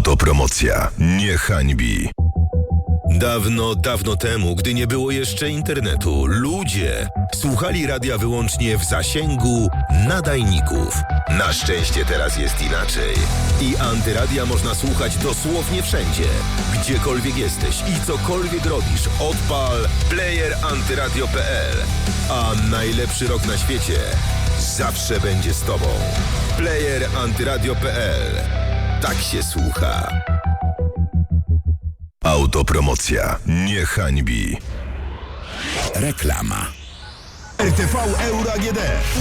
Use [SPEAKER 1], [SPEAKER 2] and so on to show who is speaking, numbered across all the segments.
[SPEAKER 1] Autopromocja nie hańbi. Dawno, dawno temu, gdy nie było jeszcze internetu, ludzie słuchali radia wyłącznie w zasięgu nadajników. Na szczęście teraz jest inaczej. I antyradia można słuchać dosłownie wszędzie. Gdziekolwiek jesteś i cokolwiek robisz, odpal player antyradio.pl. A najlepszy rok na świecie zawsze będzie z tobą. Player antyradio.pl. Tak się słucha. Autopromocja nie hańbi.
[SPEAKER 2] Reklama.
[SPEAKER 3] RTV Euro AGD.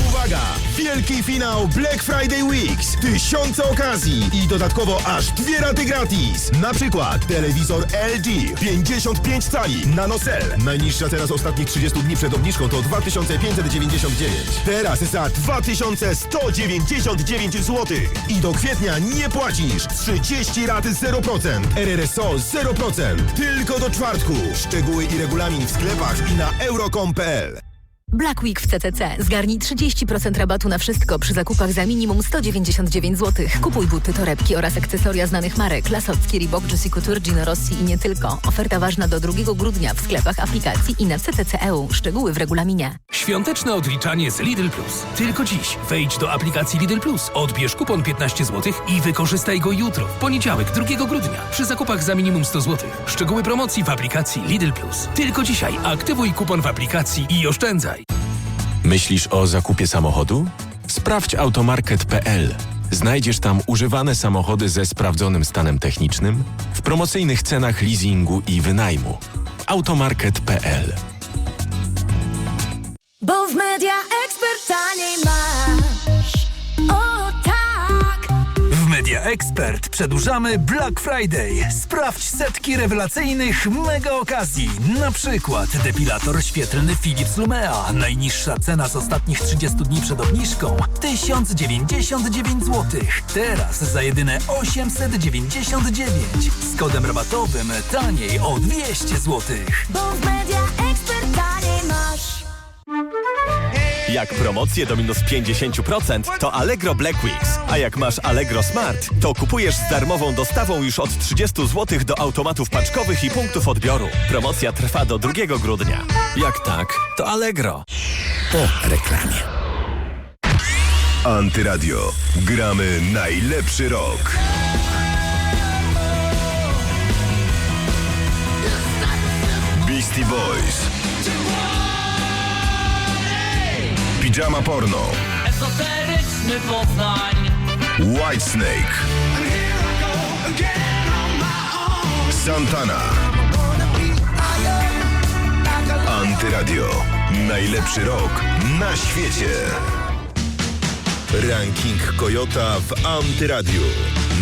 [SPEAKER 3] Uwaga! Wielki finał Black Friday Weeks. Tysiące okazji i dodatkowo aż dwie raty gratis. Na przykład telewizor LG 55 cali NanoCell. Najniższa teraz ostatnich 30 dni przed obniżką to 2599. Teraz za 2199 zł. I do kwietnia nie płacisz. 30 rat 0%. RRSO 0%. Tylko do czwartku. Szczegóły i regulamin w sklepach i na euro.com.pl.
[SPEAKER 4] Black Week w CCC. Zgarnij 30% rabatu na wszystko przy zakupach za minimum 199 zł. Kupuj buty, torebki oraz akcesoria znanych marek Lasocki, Reebok, Juicy Couture, Gino Rossi i nie tylko. Oferta ważna do 2 grudnia w sklepach, aplikacji i na CCC EU. Szczegóły w regulaminie.
[SPEAKER 5] Świąteczne odliczanie z Lidl Plus. Tylko dziś wejdź do aplikacji Lidl Plus, odbierz kupon 15 zł i wykorzystaj go jutro, w poniedziałek, 2 grudnia, przy zakupach za minimum 100 zł. Szczegóły promocji w aplikacji Lidl Plus. Tylko dzisiaj aktywuj kupon w aplikacji i oszczędzaj.
[SPEAKER 2] Myślisz o zakupie samochodu? Sprawdź automarket.pl. Znajdziesz tam używane samochody ze sprawdzonym stanem technicznym w promocyjnych cenach leasingu i wynajmu. automarket.pl
[SPEAKER 6] Bo w media ekspert taniej masz. O tak!
[SPEAKER 7] W Media Expert przedłużamy Black Friday. Sprawdź setki rewelacyjnych mega okazji. Na przykład depilator świetlny Philips Lumea. Najniższa cena z ostatnich 30 dni przed obniżką 1099 zł. Teraz za jedyne 899. Z kodem rabatowym taniej o 200 zł.
[SPEAKER 6] Bo w media ekspert taniej masz.
[SPEAKER 8] Jak promocje do minus 50%, to Allegro Black Weeks. A jak masz Allegro Smart, to kupujesz z darmową dostawą już od 30 zł do automatów paczkowych i punktów odbioru. Promocja trwa do 2 grudnia. Jak tak, to Allegro.
[SPEAKER 2] Po reklamie.
[SPEAKER 1] Antyradio. Gramy najlepszy rok. Pijama Porno.
[SPEAKER 9] Esoteryczny Poznań
[SPEAKER 1] Whitesnake. Santana. Antyradio. Najlepszy rok na świecie. Ranking Kojota w Antyradiu.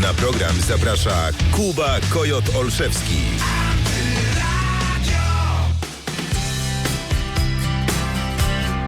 [SPEAKER 1] Na program zaprasza Kuba Kojot Olszewski.